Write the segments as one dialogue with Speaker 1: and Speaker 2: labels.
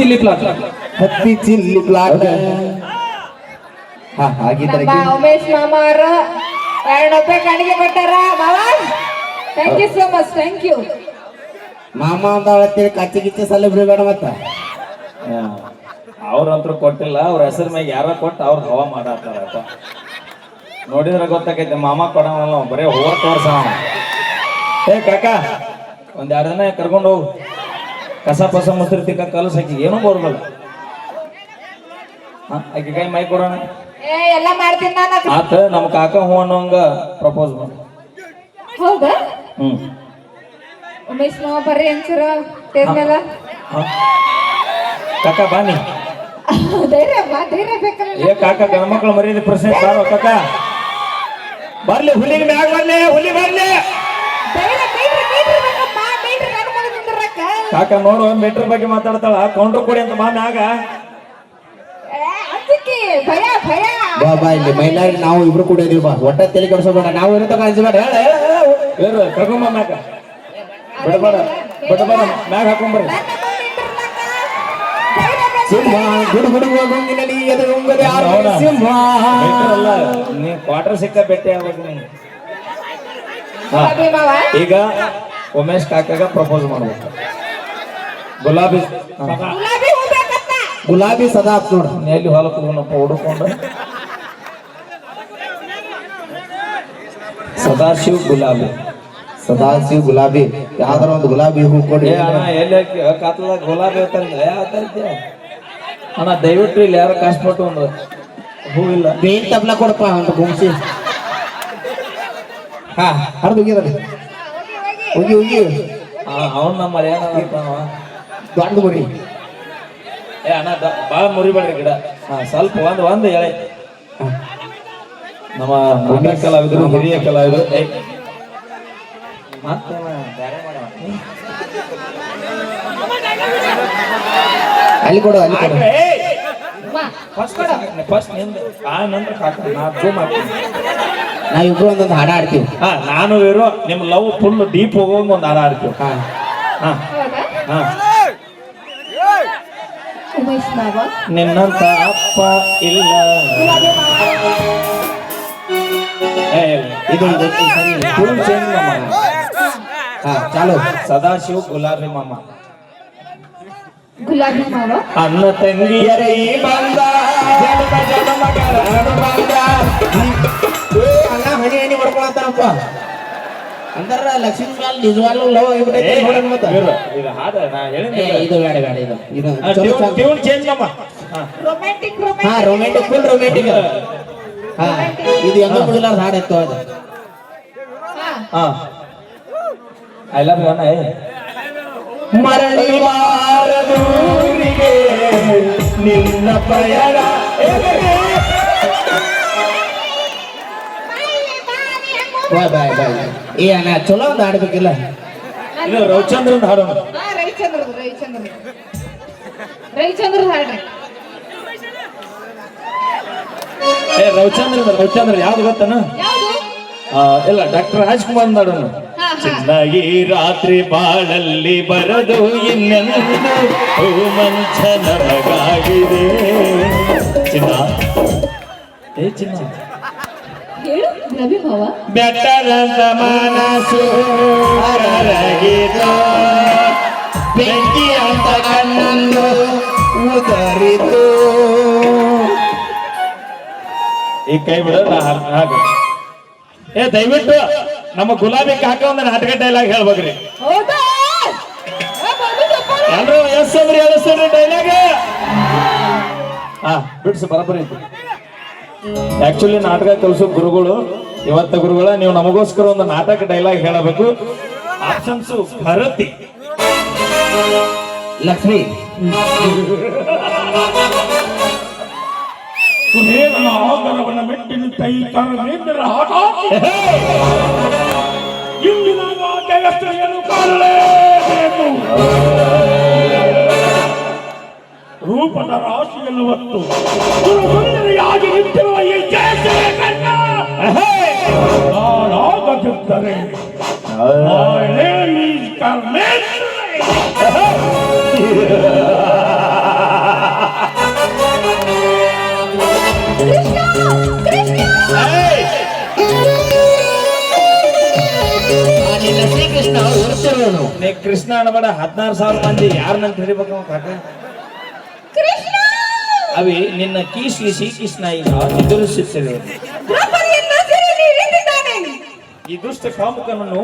Speaker 1: Chilli plot
Speaker 2: ಹತ್ತಿ chilli plot ಹಾ
Speaker 3: ನಮ್ಮ ಉಮೇಶ್ ಮಾಮಾರ ಅವರ ಎರಡು ರೂಪಾಯಿ ಕಾಣಿಕೆ ಕೊಟ್ಟಾರ. ಮಾವ thank you so much thank you
Speaker 2: ಮಾಮ ಅಂತ ಹೇಳ್ತೀರಿ ಕಚ್ಚಿ ಕಿಚ್ಚಿ ಸಲ ಬಿಡಬೇಡ ಮತ್ತ.
Speaker 1: ಅವ್ರಂತ್ರ ಕೊಟ್ಟಿಲ್ಲ ಅವ್ರ ಹೆಸರು ಮ್ಯಾಗ ಯಾರ ಕೊಟ್ಟು ಅವ್ರ ಹವಾ ಮಾಡತ್ತಾರಪ್ಪ ನೋಡಿದ್ರೆ ಗೊತ್ತಾಗೈತೆ ಮಾಮ ಕೊಡವಲ್ಲ ಬರೀ ಬರೇ ಹೋಗ ತೋರ್ಸ ಏ ಕಾಕ ಒಂದ್ ಎರಡು ದಿನ ಕರ್ಕೊಂಡು ಹೋಗು. ಕಸ ಪಸ ಮುಸ್ರಿ ತಿಕ್ಕ ಕಲಸ ಹಾಕಿ ಏನೂ ಆಕೆ ಆಕಿ ಕೈ ಮೈ ಕೊಡೋಣ.
Speaker 3: ಏ ಎಲ್ಲ ಮಾಡ್ತೀನಿ ನಾನು
Speaker 1: ಆತ ನಮ್ಮ ಕಾಕ ಹೂ ಅನ್ನೋಂಗ ಪ್ರಪೋಸ್ ಮಾಡಿ.
Speaker 3: ಹೌದಾ?
Speaker 1: ಹ್ಮ್.
Speaker 3: ಉಮೇಶ್ ಮಾವ ಬರ್ರಿ ಅಂಚೂರ ಸ್ಟೇಜ್ ಮೇಲೆ
Speaker 1: ಕಾಕ ಬಾನಿ
Speaker 3: ಧೈರ್ಯ ಬಾ ಧೈರ್ಯ ಬೇಕಲ್ಲ
Speaker 1: ಏ ಕಾಕ ಗಂಡ್ಮಕ್ಳು ಮರ್ಯಾದೆ ಪ್ರಶ್ನೆ ಬಾರೋ ಕಾಕ. ಬರ್ಲಿ ಹುಲಿಗೆ ಮ್ಯಾಗ ಬರ್ಲಿ ಹುಲಿ ಬರ್ಲಿ
Speaker 3: ಧೈರ್ಯ ಮೀಟ್ರ್ ಮೀಟ್ರ್ ಬೇಕಪ್ಪ ಮೀಟ್ರ್ ನನ್ನ ಮಗ ನಿಂದ್ರಕ್ಕ
Speaker 1: ಕಾಕ ನೋಡು ಮೀಟರ್ ಬಗ್ಗೆ ಮಾತಾಡ್ತಾಳ. ಕೌಂಟರ್ ಕೊಡಿ ಅಂತ ಬಾ ಮ್ಯಾಗ
Speaker 3: ಏ, ಅಂಜಿಕೆ ಭಯ ಭಯ.
Speaker 2: ಬಾ ಬಾ ಇಲ್ಲಿ ಮೈಲಾರಿ ನಾವು ಇಬ್ರು ಕೂಡ ಇದೀವಿ. ಬಾ ಒಟ್ಟ ತಲೆ ಕೆಡಿಸೋಬೇಡ ನಾವು ಇರೋ ತಗ ಹೇಳ
Speaker 1: ಇರು ಕರ್ಕೊಂಬ ಮ್ಯಾಗ. ಬಿಡಬೇಡ ಬಿಡಬೇಡ ಮ್ಯಾಗ ಹಾಕೊಂಬರ್ರಿ.
Speaker 2: ಸಿಂಹ ಗುಡು ಗುಡು ಹೋಗಂಗಿನಲ್ಲಿ ಎದುರುಂಗದೆ ಆರು ಸಿಂಹ.
Speaker 1: ಅಲ್ಲ ನೀ ಕ್ವಾರ್ಟರ್ ಸಿಕ್ಕ ಭೇಟಿ ಆಗ್ಬೇಕು ನೀ ಹಾ. ಈಗ ಉಮೇಶ್ ಕಾಕಾಗ ಪ್ರಪೋಸ್ ಮಾಡ್ಬೇಕು. ಗುಲಾಬಿ
Speaker 3: ಗುಲಾಬಿ
Speaker 2: ಸದಾ ಆತ್ ನೋಡು.
Speaker 1: ಎಲ್ಲಿ ಹೊಲಕ್ಕೆ ಹೋಗೋಣಪ್ಪ ಹುಡುಕೊಂಡು ಸದಾಶಿವ್ ಗುಲಾಬಿ.
Speaker 2: ಸದಾಶಿವ್ ಗುಲಾಬಿ. ಯಾವ್ದಾರ ಒಂದು ಗುಲಾಬಿ ಹೂ ಕೊಡಿ.
Speaker 1: ಎಲ್ಲಿ ಕಾತದಾಗ ಗುಲಾಬಿ ಅಂತಂದ್ರೆ ಅಣ್ಣ ದಯವಿಟ್ಟು ಇಲ್ಲಿ ಯಾರು ಕಷ್ಟಪಟ್ಟು ಒಂದು ಹೂ ಇಲ್ಲ.
Speaker 2: ಬೇನ್ ತಬ್ಲ ಕೊಡಪ್ಪ ಅಂತ ಗುಂಸಿ ಹಾ ಹರಿದು ಹುಗಿ ಹೋಗಿ ಹೋಗಿ.
Speaker 1: ಅವನ್ ನಮ್ಮ ಮರ್ಯಾದ ಅಂತಾನವ.
Speaker 2: ದೊಡ್ಡ ಮುರಿ
Speaker 1: ಏ ಅಣ್ಣ ದ- ಬಾಳ ಮುರಿಬೇಡ್ರಿ ಗಿಡ. ಹಾ ಸ್ವಲ್ಪ ಒಂದು ಒಂದು ಎಳೆ. ನಮ್ಮ ನಾಟಕ ಕಲಾವಿದರು ಹಿರಿಯ ಕಲಾವಿದರು ಏ. ಮತ್ತೆ ಬೇರೆ ಮಾಡವ?
Speaker 2: ಅಲ್ಲಿ ಕೊಡು ಅಲ್ಲಿ ಕೊಡು. ನಾವಿಬ್ರು ಒಂದೊಂದು ಹಾಡ ಆಡ್ತೀವಿ
Speaker 1: ಹಾ ನಾನು ಇರೋ ನಿಮ್ ಲವ್ ಫುಲ್ ಡೀಪ್ ಹೋಗೋಂಗ್ ಒಂದು ಹಾಡ ಆಡ್ತೀವಿ
Speaker 2: ಹಾ.
Speaker 1: ಹಾ
Speaker 3: ಹೌದಾ
Speaker 1: ಹಾ. ನಿನ್ನಂತ ಅಪ್ಪ ಇಲ್ಲ.
Speaker 3: ಗುಲಾಬಿ ಮಾವ
Speaker 1: ಏ,
Speaker 2: ಇದು ಇದು ಇದು ಸರಿ ಇಲ್ಲ.
Speaker 1: ಫುಲ್ ಚೇಂಜ್ ಮಾಮ.
Speaker 2: ಹಾ ಚಾಲು.
Speaker 1: ಸದಾಶಿವ್ ಗುಲಾಬಿ ಮಾಮ.
Speaker 3: ಗುಲಾಬಿ ಮಾವ?
Speaker 1: ಅನ್ನ ತಂಗಿಯರ ಈ ಬಂದ. ಜನ್ಮ ಜನ್ಮಗಳ
Speaker 2: ಅಣ್ಣ ಹನಿ ಹನಿ ಹೊಡ್ಕೊಳತ್ತಾನಪ್ಪ? ಅಂದ್ರ ಲಕ್ಷ್ಮೀ ಮ್ಯಾಲ ನಿಜವಾಗ್ಲೂ ಲವ್ ಆಗಿಬಿಟ್ಟೈತೆ ನೋಡೋಣ ಮತ್ತ.
Speaker 1: ಇದು ಹಾಡ ನಾ
Speaker 2: ಏ, ಇದು ಬೇಡ ಬೇಡ ಇದು ಇದು ಚಲೋ ಸಾಂಗ್.
Speaker 1: ಟ್ಯೂನ್ ಚೇಂಜ್ ಮಾಮ ಹಾ.
Speaker 3: ರೊಮ್ಯಾಂಟಿಕ್
Speaker 2: ಹಾ
Speaker 3: ರೊಮ್ಯಾಂಟಿಕ್
Speaker 2: ಫುಲ್ ರೊಮ್ಯಾಂಟಿಕ್ ಹಾ. ಇದು ಎಂದೂ ಮುಗಿಲಾರ್ದ ಹಾಡು ಇತ್ತು ಅದು.
Speaker 3: ಹಾ.
Speaker 1: ಐ ಲವ್ ಯು ಏ. ಮರಳಿ ಬಾರದೂರಿಗೆ ನಿನ್ನ ಪ್ರಯಾಣ. ಎದುರೇ.
Speaker 2: ಬಾಯ್ ಬಾಯ್ ಬಾಯ್. ಏ ಅಣ್ಣ ಚಲೋ ಒಂದು ಆಡ್ಬೇಕಿಲ್ಲ
Speaker 1: ಇದು ರವಿಚಂದ್ರನ್ ಹಾಡೋಣ
Speaker 3: ಹಾ ರವಿಚಂದ್ರ ರವಿಚಂದ್ರ ರವಿಚಂದ್ರ ಹಾಡ್ರಿ.
Speaker 1: ಏ ರವಿಚಂದ್ರ ರವಿಚಂದ್ರ ಯಾವ್ದು ಗೊತ್ತನ ಇಲ್ಲ ಡಾಕ್ಟರ್ ರಾಜ್ಕುಮಾರ್
Speaker 3: ಹಾ
Speaker 1: ಚೆನ್ನಾಗಿ ರಾತ್ರಿ ಬಾಳಲ್ಲಿ ಬರದು ಇನ್ನೆಂದು ನಮಗಾಗಿದೆ ಚಿನ್ನ. ಏ ಚಿನ್ನ. ಬೆಟ್ಟರಂತ ಮನಸ್ಸು
Speaker 2: ಬೆಂಕಿ ಅಂತ ಕಣ್ಣು ಉದರಿತು
Speaker 1: ಈ ಕೈ ಬಿಡ ನಾ ಏ ದಯವಿಟ್ಟು ನಮ್ಮ ಗುಲಾಬಿ ಕಾಕ ಒಂದು ನಾಟಕ ಡೈಲಾಗ್ ಹೇಳ್ಬೇಕ್ರಿ. ಎಲ್ರು ಎಸ್ ಅಂದ್ರಿ ಎಳಿಸ್ರಿ ಡೈಲಾಗ್ ಹಾ ಬಿಡ್ಸು ಬರಬರಿ ಆಕ್ಚುಲಿ ನಾಟಕ ಕಲಿಸೋ ಗುರುಗಳು ಇವತ್ತ ಗುರುಗಳ ನೀವು ನಮಗೋಸ್ಕರ ಒಂದು ನಾಟಕ ಡೈಲಾಗ್ ಹೇಳಬೇಕು. ಆಪ್ಷನ್ಸ್ ಭರತಿ.
Speaker 2: ಲಕ್ಷ್ಮಿ.
Speaker 4: ಸುರೇಂದ್ರ ಆಗರವನ ಮೆಟ್ಟಿನ ತೈ ಕರನೇಂದ್ರ ಹಠ ಇಂದಿನ ಜಯಶ್ರೀಯನ್ನು ಕಾಣಲೇಬೇಕು. ರೂಪದ ರಾಶಿಯನ್ನು ಹೊತ್ತು ಸುಂದರಿಯಾಗಿ ನಿಂತಿರುವ ಈ ಜಯಸೇ ಕಣ್ಣ. ನಾನಾಗದಿದ್ದರೆ
Speaker 2: ಕೃಷ್ಣ ಕೃಷ್ಣ ಶ್ರೀಕೃಷ್ಣ
Speaker 1: ಕೃಷ್ಣ ಅನ್ಬೇಡ ಹದಿನಾರು ಸಾವಿರ ಮಂದಿ ಯಾರು ಯಾರನ್ನಂತ ಹಿಡಿಬೇಕು ಕಾಕ ಅವಿ ನಿನ್ನ ಕೀಸಿ ಶ್ರೀಕೃಷ್ಣ ಈಗ
Speaker 3: ಎದುರಿಸುತ್ತವೆ.
Speaker 1: ಈ ದುಷ್ಟ ಕಾಮುಕನನ್ನು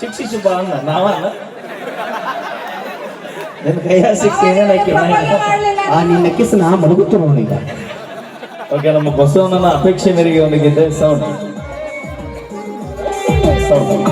Speaker 1: ಶಿಕ್ಷಿಸು ಬಾ ಅನ್ನ ನಾವನ್ನ ನನ್ನ ಕೈಯ ಶಿಕ್ಷೆ
Speaker 2: ಆ ನಿನ್ನ ಕಿಸ್ನ ಮಲಗುತ್ತಿರೋನು ಈಗ.
Speaker 1: ಓಕೆ ನಮ್ಮ ಬಸವಣ್ಣನ ಅಪೇಕ್ಷೆ ಮೇರೆಗೆ ಅವನಿಗೆ ಸೌಂಡ್ ಸೌಂಡ್